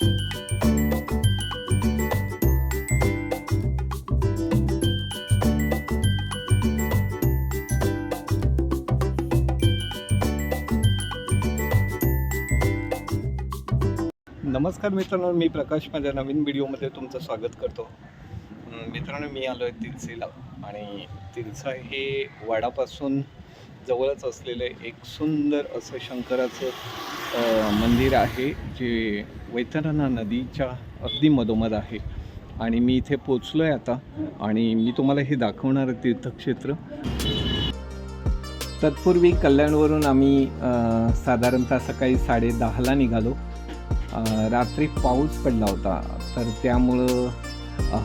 नमस्कार मित्रांनो मी प्रकाश माझ्या नवीन व्हिडिओमध्ये तुमचं स्वागत करतो. मित्रांनो मी आलो आहे तिरसीला आणि तिरसा हे वाडापासून जवळच असलेलं एक सुंदर असं शंकराचं मंदिर आहे जे वैतरणा नदीच्या अगदी मधोमध आहे. आणि मी इथे पोचलो आहे आता आणि मी तुम्हाला हे दाखवणार आहे तीर्थक्षेत्र. तत्पूर्वी कल्याणवरून आम्ही साधारणतः सकाळी साडे दहाला निघालो. रात्री पाऊस पडला होता तर त्यामुळं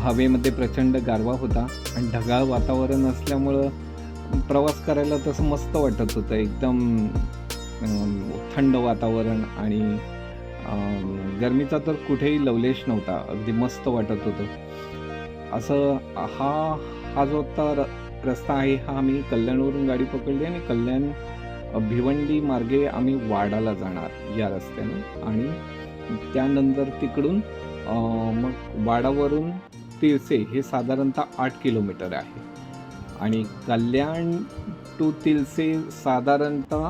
हवेमध्ये प्रचंड गारवा होता. आणि ढगाळ वातावरण असल्यामुळं प्रवास करायला तसं मस्त वाटत होतं. एकदम थंड वातावरण आणि गरमीचा तर कुठेही लवलेश नव्हता. अगदी मस्त वाटत होतं. असं हा हा जो आता र- रस्ता आहे हा आम्ही कल्याणवरून गाडी पकडली आणि कल्याण भिवंडी मार्गे आम्ही वाडाला जाणार या रस्त्याने. आणि त्यानंतर तिकडून मग वाडावरून तिरसे हे साधारणतः आठ किलोमीटर आहे. आणि कल्याण टू तिरसे साधारणतः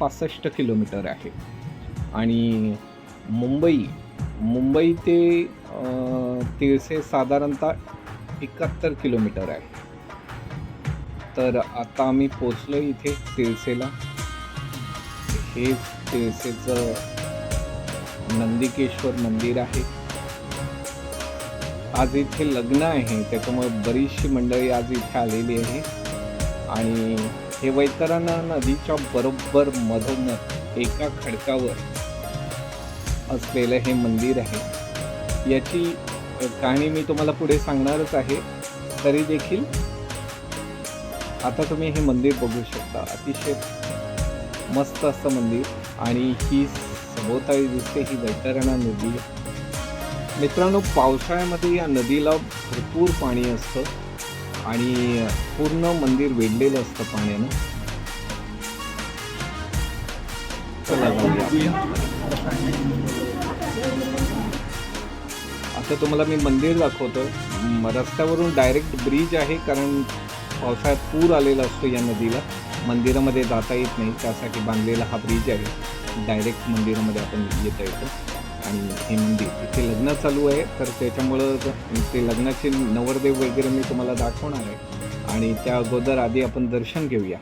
पासष्ट किलोमीटर आहे. आणि मुंबई मुंबई ते तिळसे साधारणतः एकाहत्तर किलोमीटर आहे. तर आता आम्ही पोचलो इथे तिळसेला हे तिळसेचं नंदिकेश्वर मंदिर आहे. आज इथे लग्न आहे त्याच्यामुळे बरीचशी मंडळी आज इथे आलेली आहे. आणि हे वैतरणा नदीच्या बरोबर मधोमध एका खडकावर असलेलं हे मंदिर आहे. याची कहाणी मी तुम्हाला पुढे सांगणारच आहे. तरी देखील आता तुम्ही हे मंदिर बघू शकता. अतिशय मस्त असं मंदिर. आणि ही सभोवताळी दिसते ही वैतरणा नदी. मित्रांनो पावसाळ्यामध्ये या नदीला भरपूर पाणी असतं आणि पूर्ण मंदिर वेढलेलं असतं पाण्यानं. चला जाऊया. आता तुम्हाला मी मंदिर दाखवतो. म, रस्त्यावरून डायरेक्ट ब्रिज आहे कारण पावसाळ्यात पूर आलेला असतो या नदीला. मंदिरामध्ये जाता येत नाही त्यासाठी बांधलेला हा ब्रिज आहे. डायरेक्ट मंदिरामध्ये आपण येता येतो. आणि हे मंदिर इथे लग्न चालू आहे तर त्याच्यामुळं ते लग्नाचे नवरदेव वगैरे मी तुम्हाला दाखवणार आहे. आणि त्या अगोदर आधी आपण दर्शन घेऊया.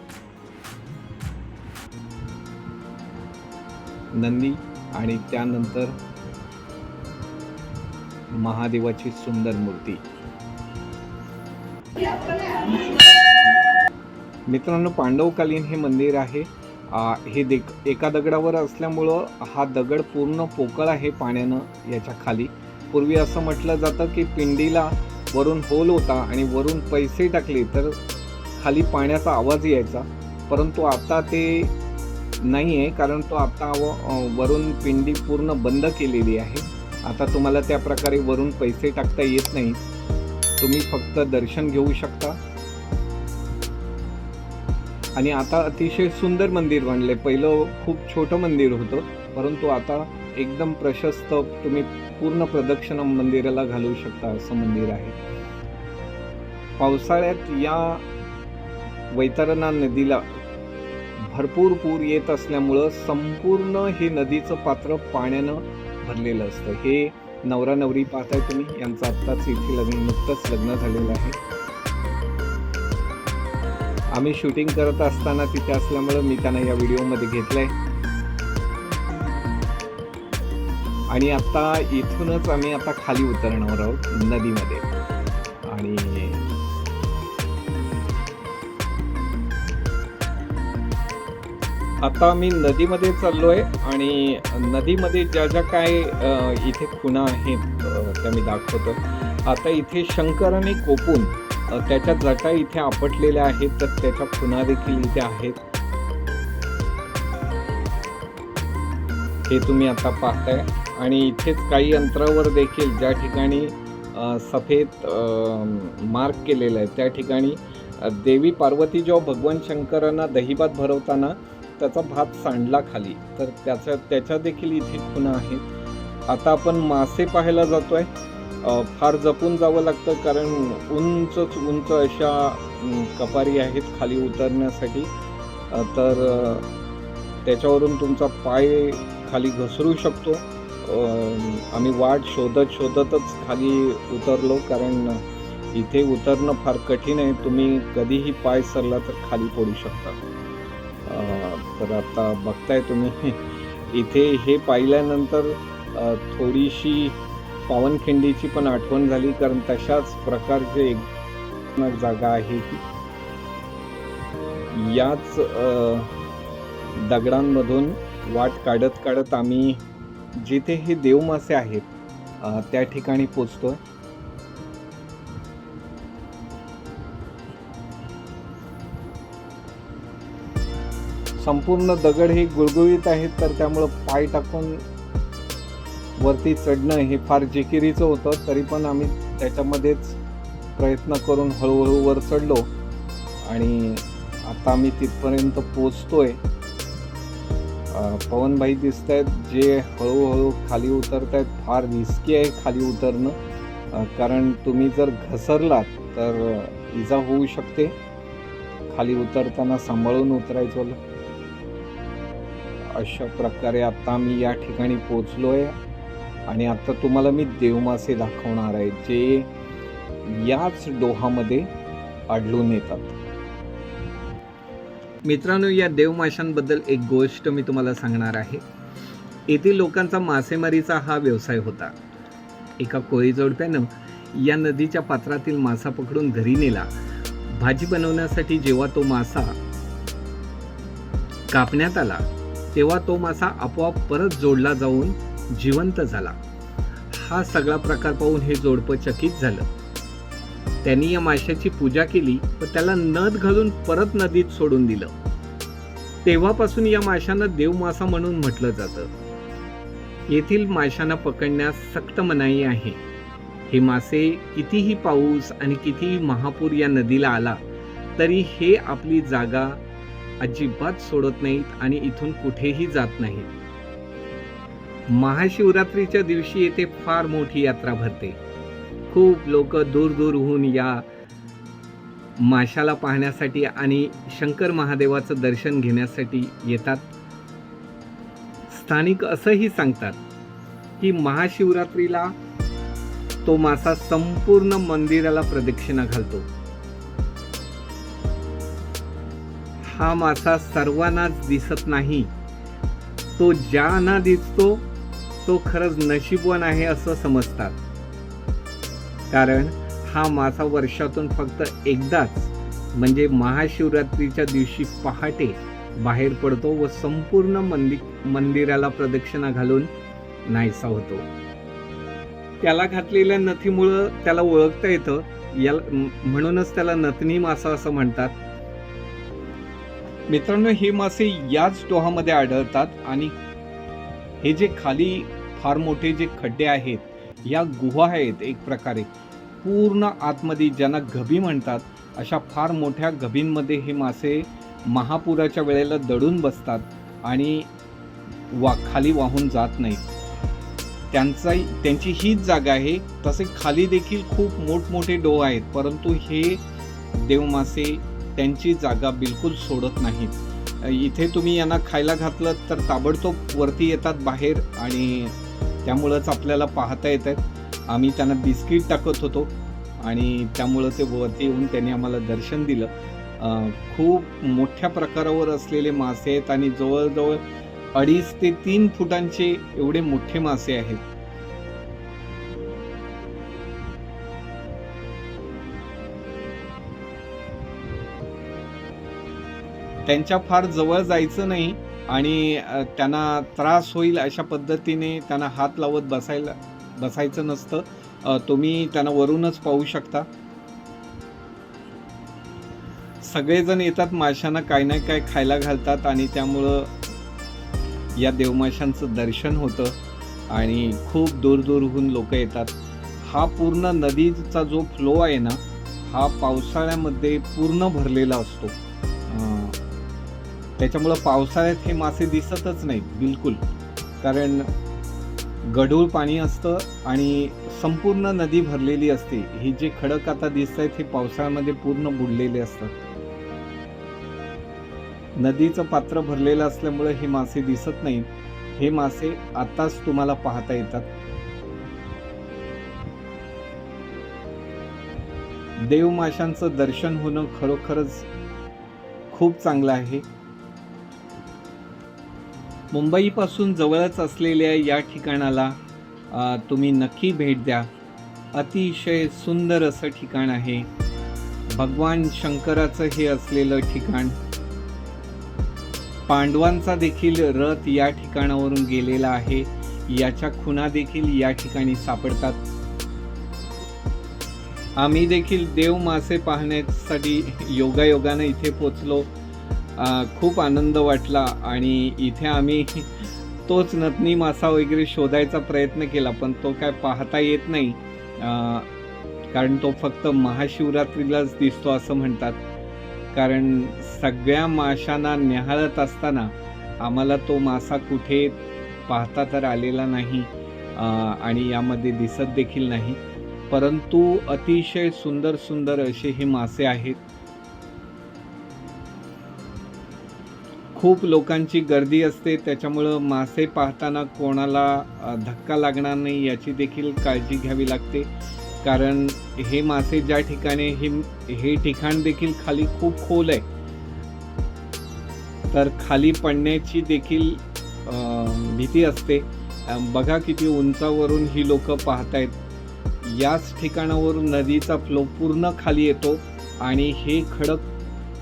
नंदी आणि त्यानंतर महादेवाची सुंदर मूर्ती. मित्रांनो पांडवकालीन हे मंदिर आहे. हे देख एका दगडावर असल्यामुळं हा दगड पूर्ण पोकळ आहे पाण्यानं याच्या खाली. पूर्वी असं म्हटलं जातं की पिंडीला वरून होल होता आणि वरून पैसे टाकले तर खाली पाण्याचा आवाज यायचा. परंतु आता ते नाही आहे कारण तो आता व- वरून पिंडी पूर्ण बंद केलेली आहे. आता तुम्हाला त्या प्रकारे वरून पैसे टाकता येत नाही. तुम्ही फक्त दर्शन घेऊ शकता. आणि आता अतिशय सुंदर मंदिर बनले. पहिलं खूप छोटं मंदिर होतं परंतु आता एकदम प्रशस्त तुम्ही पूर्ण प्रदक्षिणा मंदिराला घालू शकता असं मंदिर आहे. पावसाळ्यात या वैतरणा नदीला भरपूर पूर येत असल्यामुळं संपूर्ण हे नदीचं पात्र पाण्यानं भरलेलं असतं. हे नवरा नवरी पाहताय तुम्ही यांचं आत्ताच इथे लग्न नुकतंच लग्न झालेलं आहे. आम्ही शूटिंग करत असताना तिथे असल्यामुळं मी त्यांना या व्हिडिओमध्ये घेतलंय. आणि आता इथूनच आम्ही आता खाली उतरणार आहोत नदीमध्ये. आणि आता आम्ही नदीमध्ये चाललोय आणि नदीमध्ये ज्या ज्या काय इथे खुणा आहेत त्या मी दाखवतो. आता इथे शंकराने कोपून त्याच्या जटा इथे आपटलेल्या आहेत तर त्याच्या खुणा देखील इथे आहेत. हे तुम्ही आता पाहताय. आणि इथेच काही अंतरावर देखील ज्या ठिकाणी सफेद मार्क केलेला आहे त्या ठिकाणी देवी पार्वती जेव्हा भगवान शंकरांना दहीभात भरवताना त्याचा भात सांडला खाली तर त्याच्या त्याच्या देखील इथे खुणा आहेत. आता आपण मासे पाहायला जातो आहे फार जपून जावं लागतं कारण उंचच उंच अशा कपारी आहेत खाली उतरण्यासाठी. तर त्याच्यावरून तुमचा पाय खाली घसरू शकतो. आम्ही वाट शोधत शोधतच खाली उतरलो कारण इथे उतरणं फार कठीण आहे. तुम्ही कधीही पाय सरला तर खाली पडू शकता. तर आता बघताय तुम्ही इथे हे पाहिल्यानंतर थोडीशी पावनखिंडीची पण आठवण झाली कारण तशाच प्रकारचे एक जागा आहे ही याच दगडांमधून वाट काढत काढत आम्ही जिथे हे देवमासे आहेत त्या ठिकाणी पोचतोय. संपूर्ण दगड हे गुळगुळीत आहेत तर त्यामुळं पाय टाकून वरती चढणं हे फार जिकिरीचं होतं तरी पण आम्ही त्याच्यामध्येच प्रयत्न करून हळूहळू वर चढलो. आणि आता आम्ही तिथपर्यंत पोचतोय अं, पवनभाई दिसत आहेत जे हळूहळू खाली उतरत आहेत फार रिस्की आहे खाली उतरणं. कारण तुम्ही जर घसरलात तर इजा होऊ शकते. खाली उतरताना सांभाळून उतरायचं. अशा प्रकारे आता मी या ठिकाणी पोचलो आहे आणि आता तुम्हाला मी देवमासे दाखवणार आहे जे याच डोहामध्ये आढळून येतात. मित्रांनो या देवमाशांबद्दल एक गोष्ट मी तुम्हाला सांगणार आहे. येथील लोकांचा मासेमारीचा हा व्यवसाय होता. एका कोळी जोडप्यानं या नदीच्या पात्रातील मासा पकडून घरी नेला. भाजी बनवण्यासाठी जेव्हा तो मासा कापण्यात आला तेव्हा तो मासा आपोआप परत जोडला जाऊन जिवंत झाला. हा सगळा प्रकार पाहून हे जोडपं चकित झालं. त्यांनी या माशाची पूजा केली व त्याला नद घालून परत नदीत सोडून दिलं. तेव्हापासून या माशांना देवमासा म्हणून म्हटलं जातं. येथील माशांना पकडण्यास सक्त मनाई आहे. हे मासे कितीही पाऊस आणि कितीही महापूर या नदीला आला तरी हे आपली जागा अजिबात सोडत नाहीत आणि इथून कुठेही जात नाहीत. महाशिवरात्रीच्या दिवशी येथे फार मोठी यात्रा भरते. खूप लोक दूर दूरहून या माशाला पाहण्यासाठी आणि शंकर महादेवाचं दर्शन घेण्यासाठी येतात. स्थानिक असंही सांगतात की महाशिवरात्रीला तो मासा संपूर्ण मंदिराला प्रदक्षिणा घालतो. हा मासा सर्वांनाच दिसत नाही. तो ज्यांना दिसतो तो खरंच नशीबवान आहे असं समजतात. कारण हा मासा वर्षातून फक्त एकदाच म्हणजे महाशिवरात्रीच्या दिवशी पहाटे बाहेर पडतो व संपूर्ण मंदिर मंदिराला प्रदक्षिणा घालून नाहीसा होतो. त्याला घातलेल्या नथीमुळं त्याला ओळखता येतं याला म्हणूनच त्याला नथनी मासा असं म्हणतात. मित्रांनो हे मासे याच डोहामध्ये आढळतात आणि हे जे खाली फार मोठे जे खड्डे आहेत या गुहा आहेत एक प्रकारे. पूर्ण आतमध्ये ज्यांना गभी म्हणतात अशा फार मोठ्या गभींमध्ये हे मासे महापुराच्या वेळेला दडून बसतात आणि वा खाली वाहून जात नाहीत. त्यांचा त्यांची हीच जागा आहे. तसे खाली देखील खूप मोठमोठे डोह आहेत परंतु हे देवमासे त्यांची जागा बिलकुल सोडत नाहीत. इथे तुम्ही यांना खायला घातलं तर ताबडतोब वरती येतात बाहेर आणि त्यामुळंच आपल्याला पाहता येत आहेत आम्ही त्यांना बिस्किट टाकत होतो आणि त्यामुळं ते वरती येऊन त्यांनी आम्हाला दर्शन दिलं. खूप मोठ्या प्रकारावर असलेले मासे आहेत आणि जवळजवळ अडीच ते तीन फुटांचे एवढे मोठे मासे आहेत. त्यांच्या फार जवळ जायचं नाही. आणि त्यांना त्रास होईल अशा पद्धतीने त्यांना हात लावत बसायला बसायचं नसतं. तुम्ही त्यांना वरूनच पाहू शकता. सगळेजण येतात माशांना काय ना काय खायला घालतात आणि त्यामुळं या देवमाशांचं दर्शन होतं आणि खूप दूरदूरहून लोक येतात. हा पूर्ण नदीचा जो फ्लो आहे ना हा पावसाळ्यामध्ये पूर्ण भरलेला असतो. त्याच्यामुळं पावसाळ्यात हे मासे दिसतच नाहीत बिलकुल. कारण गढूळ पाणी असतं आणि संपूर्ण नदी भरलेली असते. हे जे खडक आता दिसत आहेत हे पावसाळ्यामध्ये पूर्ण बुडलेले असतात. नदीचं पात्र भरलेलं असल्यामुळे हे मासे दिसत नाहीत. हे मासे आताच तुम्हाला पाहता येतात. देवमाशांचं दर्शन होणं खरोखरच खूप चांगलं आहे. मुंबईपासून जवळच असलेल्या या ठिकाणाला तुम्ही नक्की भेट द्या. अतिशय सुंदर असं ठिकाण आहे. भगवान शंकराचं हे असलेलं ठिकाण. पांडवांचा देखील रथ या ठिकाणावरून गेलेला आहे. याच्या खुणा देखील या ठिकाणी सापडतात. आम्ही देखील देव मासे पाहण्यासाठी योगायोगानं इथे पोचलो. खूप आनंद वाटला आणि इथे आम्ही तोच नथनी मासा वगैरे शोधायचा प्रयत्न केला पण तो काय पाहता येत नाही. कारण तो फक्त महाशिवरात्रीलाच दिसतो असं म्हणतात. कारण सगळ्या माशांना न्याहाळत असताना आम्हाला तो मासा कुठे पाहता तर आलेला नाही आणि यामध्ये दिसत देखील नाही. परंतु अतिशय सुंदर सुंदर असे हे मासे आहेत. खूप लोकांची गर्दी असते त्याच्यामुळं मासे पाहताना कोणाला धक्का लागणार नाही याची देखील काळजी घ्यावी लागते. कारण हे मासे ज्या ठिकाणी हे हे ठिकाण देखील खाली खूप खोल आहे. तर खाली पडण्याची देखील भीती असते. बघा किती उंचावरून ही लोक पाहतायत. याच ठिकाणावरून नदीचा फ्लो पूर्ण खाली येतो आणि हे खडक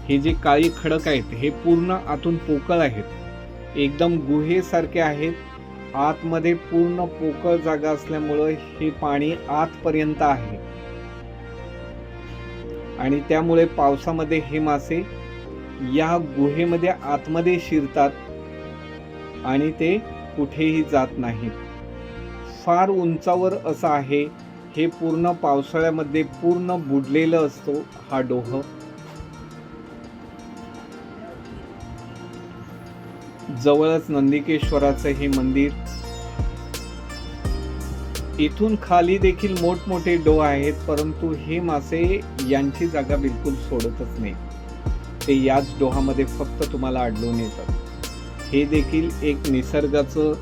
हे जे काळी खडक आहेत हे पूर्ण आतून पोकळ आहेत. एकदम गुहेसारखे आहेत. आतमध्ये पूर्ण पोकळ जागा असल्यामुळं हे पाणी आतपर्यंत आहे. आणि त्यामुळे पावसामध्ये हे मासे या गुहेमध्ये आतमध्ये शिरतात आणि ते कुठेही जात नाहीत. फार उंचावर असं आहे. हे पूर्ण पावसाळ्यामध्ये पूर्ण बुडलेलं असतो हा डोह. जवळच नंदिकेश्वराचं हे मंदिर. इथून खाली देखील मोठमोठे डो आहेत परंतु हे मासे यांची जागा बिलकुल सोडतच नाही. ते याच डोहामध्ये फक्त तुम्हाला आढळून येतात. हे देखील एक निसर्गाचं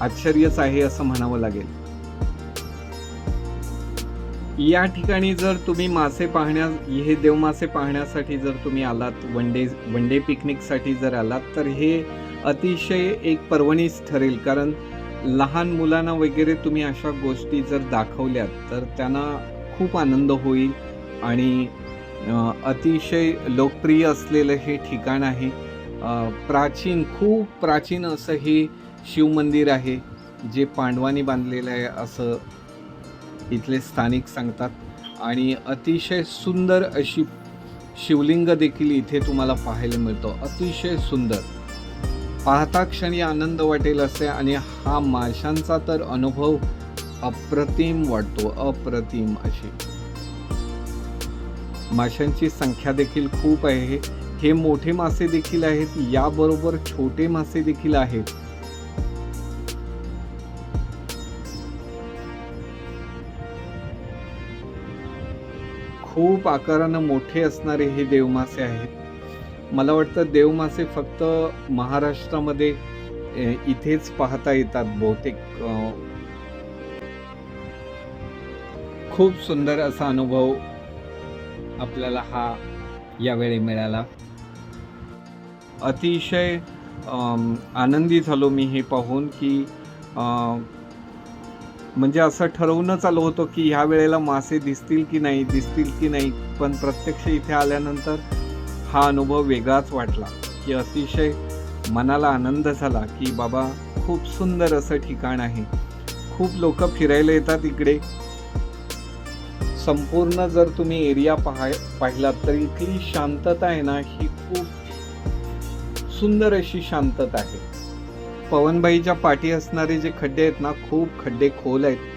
आश्चर्यच आहे असं म्हणावं लागेल. या ठिकाणी जर तुम्ही मासे पाहण्या हे देवमासे पाहण्यासाठी जर तुम्ही आलात वन डे वन डे पिकनिकसाठी जर आलात तर हे अतिशय एक पर्वणीच ठरेल. कारण लहान मुलांना वगैरे तुम्ही अशा गोष्टी जर दाखवल्यात तर त्यांना खूप आनंद होईल आणि अतिशय लोकप्रिय असलेलं हे ठिकाण आहे. प्राचीन खूप प्राचीन असं हे शिवमंदिर आहे जे पांडवांनी बांधलेलं आहे असं इथले स्थानिक सांगतात. आणि अतिशय सुंदर अशी शिवलिंग देखील इथे तुम्हाला पाहायला मिळतो. अतिशय सुंदर. पाहता क्षणी आनंद वाटेल असे आणि हा माशांचा तर अनुभव अप्रतिम वाटतो अप्रतिम अशी. माशांची संख्या देखील खूप आहे. हे मोठे मासे देखील आहेत याबरोबर छोटे मासे देखील आहेत. खूप आकारानं मोठे असणारे हे देवमासे आहेत. मला वाटतं देवमासे फक्त महाराष्ट्रामध्ये इथेच पाहता येतात बहुतेक खूप सुंदर असा अनुभव आपल्याला हा यावेळी मिळाला. अतिशय आनंदी झालो मी हे पाहून की म्हणजे असं ठरवूनच आलो होतो की ह्या वेळेला मासे दिसतील की नाही दिसतील की नाही पण प्रत्यक्ष इथे आल्यानंतर हा अनुभव वेगळाच वाटला. की अतिशय मनाला आनंद झाला की बाबा खूप सुंदर असं ठिकाण आहे. खूप लोक फिरायला येतात इकडे. संपूर्ण जर तुम्ही एरिया पाहाय पाहिलात तर इथली शांतता आहे ना ही खूप सुंदर अशी शांतता आहे. पवनबाईच्या पाठी असणारे जे खड्डे आहेत ना खूप खड्डे खोल आहेत.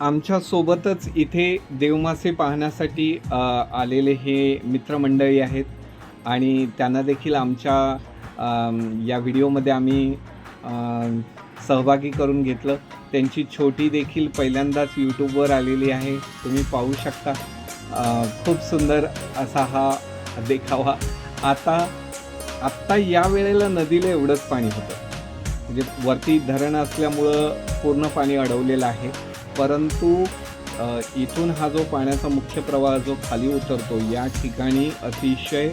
आमच्यासोबतच इथे देवमासे पाहण्यासाठी आलेले हे मित्रमंडळी आहेत आणि त्यांना देखील आमच्या या व्हिडिओमध्ये आम्ही सहभागी करून घेतलं. त्यांची छोटी देखील पहिल्यांदाच यूट्यूबवर आलेली आहे. तुम्ही पाहू शकता. खूप सुंदर असा हा देखावा. आता आत्ता या वेळेला नदीला एवढंच पाणी होतं. म्हणजे वरती धरण असल्यामुळं पूर्ण पाणी अडवलेलं आहे. परंतु इथून हा जो पाण्याचा मुख्य प्रवाह जो खाली उतरतो या ठिकाणी अतिशय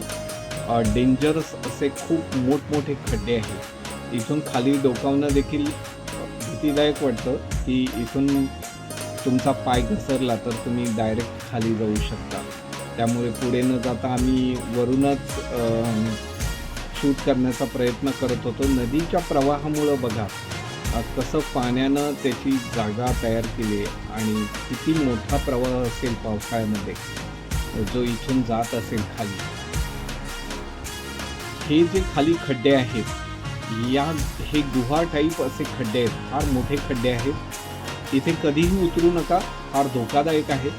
डेंजरस असे खूप मोठमोठे खड्डे आहेत. इथून खाली डोकावणं देखील भीतीदायक वाटतं की इथून तुमचा पाय घसरला तर तुम्ही डायरेक्ट खाली जाऊ शकता. त्यामुळे पुढे न जाता आम्ही वरूनच शूट करण्याचा प्रयत्न करत होतो. नदीच्या प्रवाहामुळं बघा कसं पाण्यानं त्याची जागा तयार केली आणि किती मोठा प्रवाह असेल पावसाळ्यामध्ये जो इथून जात असेल खाली? हे जे खाली खड्डे आहेत या हे गुहा टाईप असे खड्डे आहेत फार मोठे खड्डे आहेत. इथे कधीही उतरू नका फार धोकादायक आहे.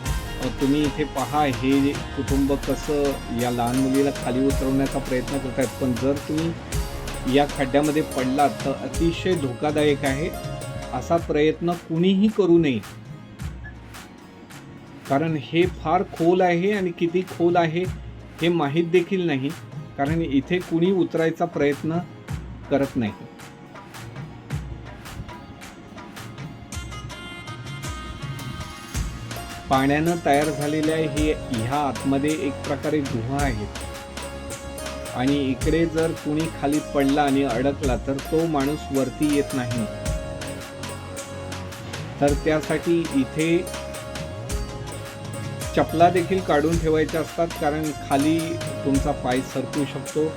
तुम्ही इथे पहा हे कुटुंब कसं या लहान मुलीला खाली उतरवण्याचा प्रयत्न करत आहेत पण जर तुम्ही या खड्ड्यामध्ये पडला तर अतिशय धोकादायक आहे. असा प्रयत्न कुणीही करू नये. कारण हे फार खोल आहे आणि किती खोल आहे हे माहीत देखील नाही. कारण इथे कुणी उतरायचा प्रयत्न करत नाही. पाण्यानं तयार झालेल्या हे ह्या आतमध्ये एक प्रकारे गुहा आहेत. आणि इकडे जर कुणी खाली पडला आणि अडकला तर तो माणूस वरती येत नाही. तर त्यासाठी इथे चपला देखील काढून ठेवायच्या असतात कारण खाली तुमचा पाय सरकू शकतो.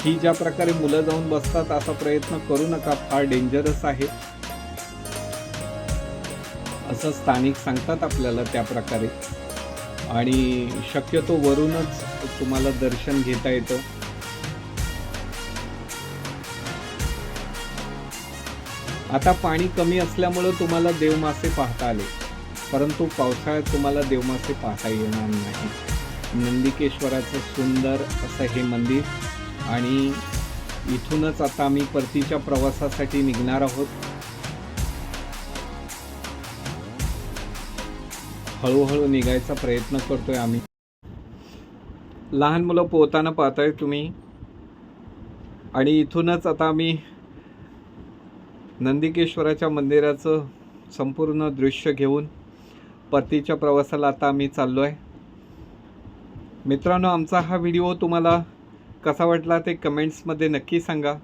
ही ज्या प्रकारे मुलं जाऊन बसतात असा प्रयत्न करू नका फार डेंजरस आहे. असं स्थानिक सांगतात आपल्याला त्या प्रकारे. आणि शक्यतो वरूनच तुम्हाला दर्शन घेता येतं. आता पाणी कमी असल्यामुळं तुम्हाला देवमासे पाहता आले परंतु पावसाळ्यात तुम्हाला देवमासे पाहता येणार नाही. नंदिकेश्वराचं सुंदर असं हे मंदिर आणि इथूनच आता आम्ही परतीच्या प्रवासासाठी निघणार आहोत. हळूहळू निघायचा प्रयत्न करतोय आम्ही. लहान मुलं पोहताना पाहताय तुम्ही. आणि इथूनच आता आम्ही नंदिकेश्वराच्या मंदिराचं संपूर्ण दृश्य घेऊन परतीच्या प्रवासाला आता आम्ही चाललो आहे मित्रांनो आमचा हा व्हिडिओ तुम्हाला कसा वाटला ते कमेंट्समध्ये नक्की सांगा.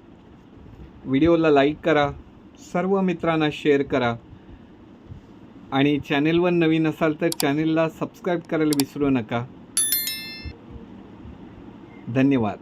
व्हिडिओला लाईक करा. सर्व मित्रांना शेअर करा. आणि चॅनेलवर नवीन असाल तर चॅनेलला सबस्क्राईब करायला विसरू नका. धन्यवाद.